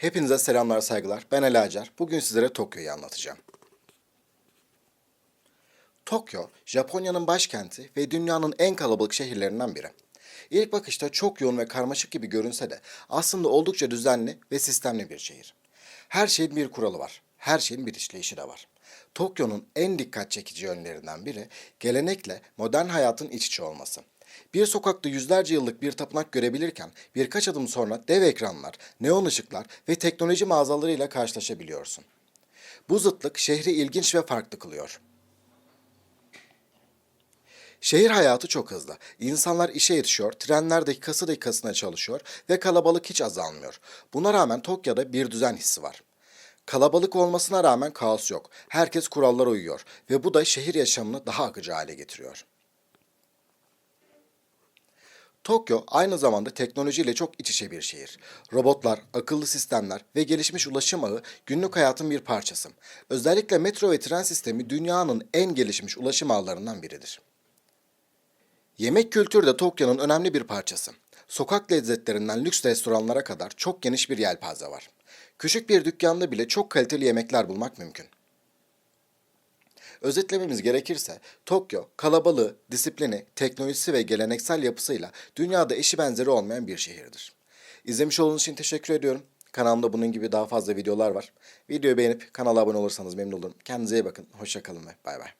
Hepinize selamlar saygılar. Ben Ali Acar. Bugün sizlere Tokyo'yu anlatacağım. Tokyo, Japonya'nın başkenti ve dünyanın en kalabalık şehirlerinden biri. İlk bakışta çok yoğun ve karmaşık gibi görünse de aslında oldukça düzenli ve sistemli bir şehir. Her şeyin bir kuralı var. Her şeyin bir işleyişi de var. Tokyo'nun en dikkat çekici yönlerinden biri gelenekle modern hayatın iç içe olması. Bir sokakta yüzlerce yıllık bir tapınak görebilirken birkaç adım sonra dev ekranlar, neon ışıklar ve teknoloji mağazalarıyla karşılaşabiliyorsun. Bu zıtlık şehri ilginç ve farklı kılıyor. Şehir hayatı çok hızlı. İnsanlar işe yetişiyor, trenler dakikası dakikasına çalışıyor ve kalabalık hiç azalmıyor. Buna rağmen Tokyo'da bir düzen hissi var. Kalabalık olmasına rağmen kaos yok. Herkes kurallara uyuyor ve bu da şehir yaşamını daha akıcı hale getiriyor. Tokyo aynı zamanda teknolojiyle çok iç içe bir şehir. Robotlar, akıllı sistemler ve gelişmiş ulaşım ağı günlük hayatın bir parçası. Özellikle metro ve tren sistemi dünyanın en gelişmiş ulaşım ağlarından biridir. Yemek kültürü de Tokyo'nun önemli bir parçası. Sokak lezzetlerinden lüks restoranlara kadar çok geniş bir yelpaze var. Küçük bir dükkanda bile çok kaliteli yemekler bulmak mümkün. Özetlememiz gerekirse Tokyo kalabalığı, disiplini, teknolojisi ve geleneksel yapısıyla dünyada eşi benzeri olmayan bir şehirdir. İzlemiş olduğunuz için teşekkür ediyorum. Kanalımda bunun gibi daha fazla videolar var. Videoyu beğenip kanala abone olursanız memnun olurum. Kendinize iyi bakın. Hoşçakalın ve bay bay.